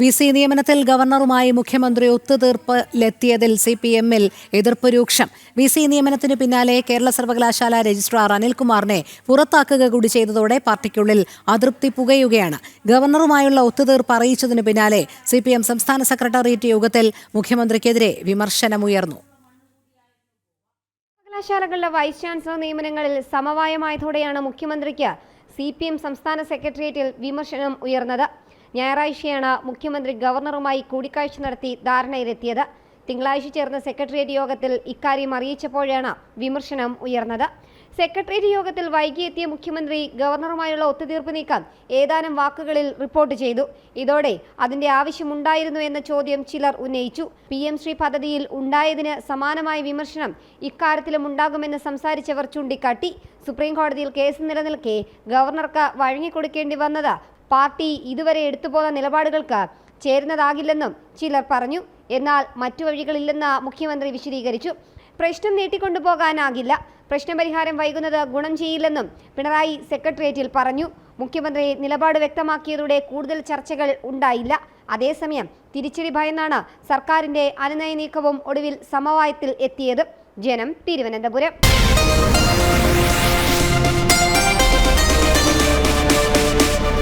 B C നിയമനത്തിൽ ഗവർണറുമായി മുഖ്യമന്ത്രി ഒത്തുതീർപ്പിലെത്തിയതിൽ C P എമ്മിൽ എതിർപ്പ് രൂക്ഷം. ബി സി നിയമനത്തിന് പിന്നാലെ കേരള സർവകലാശാല രജിസ്ട്രാർ അനിൽകുമാറിനെ പുറത്താക്കുക കൂടി ചെയ്തതോടെ പാർട്ടിക്കുള്ളിൽ അതൃപ്തി പുകയുകയാണ്. ഗവർണറുമായുള്ള ഒത്തുതീർപ്പ് അറിയിച്ചതിന് പിന്നാലെ സി പി എം സംസ്ഥാന സെക്രട്ടേറിയറ്റ് യോഗത്തിൽ മുഖ്യമന്ത്രിക്കെതിരെ വിമർശനമുയർന്നു. സർവകലാശാലകളുടെ വൈസ് ചാൻസലർ നിയമനങ്ങളിൽ സമവായമായതോടെയാണ് മുഖ്യമന്ത്രിക്ക് സി പി എം സംസ്ഥാന സെക്രട്ടേറിയറ്റിൽ വിമർശനം ഉയർന്നത്. ഞായറാഴ്ചയാണ് മുഖ്യമന്ത്രി ഗവർണറുമായി കൂടിക്കാഴ്ച നടത്തി ധാരണയിലെത്തിയത്. തിങ്കളാഴ്ച ചേർന്ന സെക്രട്ടേറിയറ്റ് യോഗത്തിൽ ഇക്കാര്യം അറിയിച്ചപ്പോഴാണ് വിമർശനം ഉയർന്നത്. സെക്രട്ടേറിയറ്റ് യോഗത്തിൽ വൈകിയെത്തിയ മുഖ്യമന്ത്രി ഗവർണറുമായുള്ള ഒത്തുതീർപ്പ് നീക്കം ഏതാനും വാക്കുകളിൽ റിപ്പോർട്ട് ചെയ്തു. ഇതോടെ അതിന്റെ ആവശ്യമുണ്ടായിരുന്നു എന്ന ചോദ്യം ചിലർ ഉന്നയിച്ചു. പി എം ശ്രീ പദ്ധതിയിൽ ഉണ്ടായതിന് സമാനമായ വിമർശനം ഇക്കാര്യത്തിലും ഉണ്ടാകുമെന്ന് സംസാരിച്ചവർ ചൂണ്ടിക്കാട്ടി. സുപ്രീം കോടതിയിൽ കേസ് നിലനിൽക്കെ ഗവർണർക്ക് വഴങ്ങിക്കൊടുക്കേണ്ടി വന്നത് പാർട്ടി ഇതുവരെ എടുത്തുപോന്ന നിലപാടുകൾക്ക് ചേരുന്നതാകില്ലെന്നും ചിലർ പറഞ്ഞു. എന്നാൽ മറ്റു വഴികളില്ലെന്ന് മുഖ്യമന്ത്രി വിശദീകരിച്ചു. പ്രശ്നം നീട്ടിക്കൊണ്ടുപോകാനാകില്ല. പ്രശ്നപരിഹാരം വൈകുന്നത് ഗുണം ചെയ്യില്ലെന്നും പിണറായി സെക്രട്ടേറിയറ്റിൽ പറഞ്ഞു. മുഖ്യമന്ത്രി നിലപാട് വ്യക്തമാക്കിയതോടെ കൂടുതൽ ചർച്ചകൾ ഉണ്ടായില്ല. അതേസമയം തിരിച്ചടി ഭയന്നാണ് സർക്കാരിന്റെ അനുനയ നീക്കവും ഒടുവിൽ സമവായത്തിൽ എത്തിയത്. ജനം തിരുവനന്തപുരം.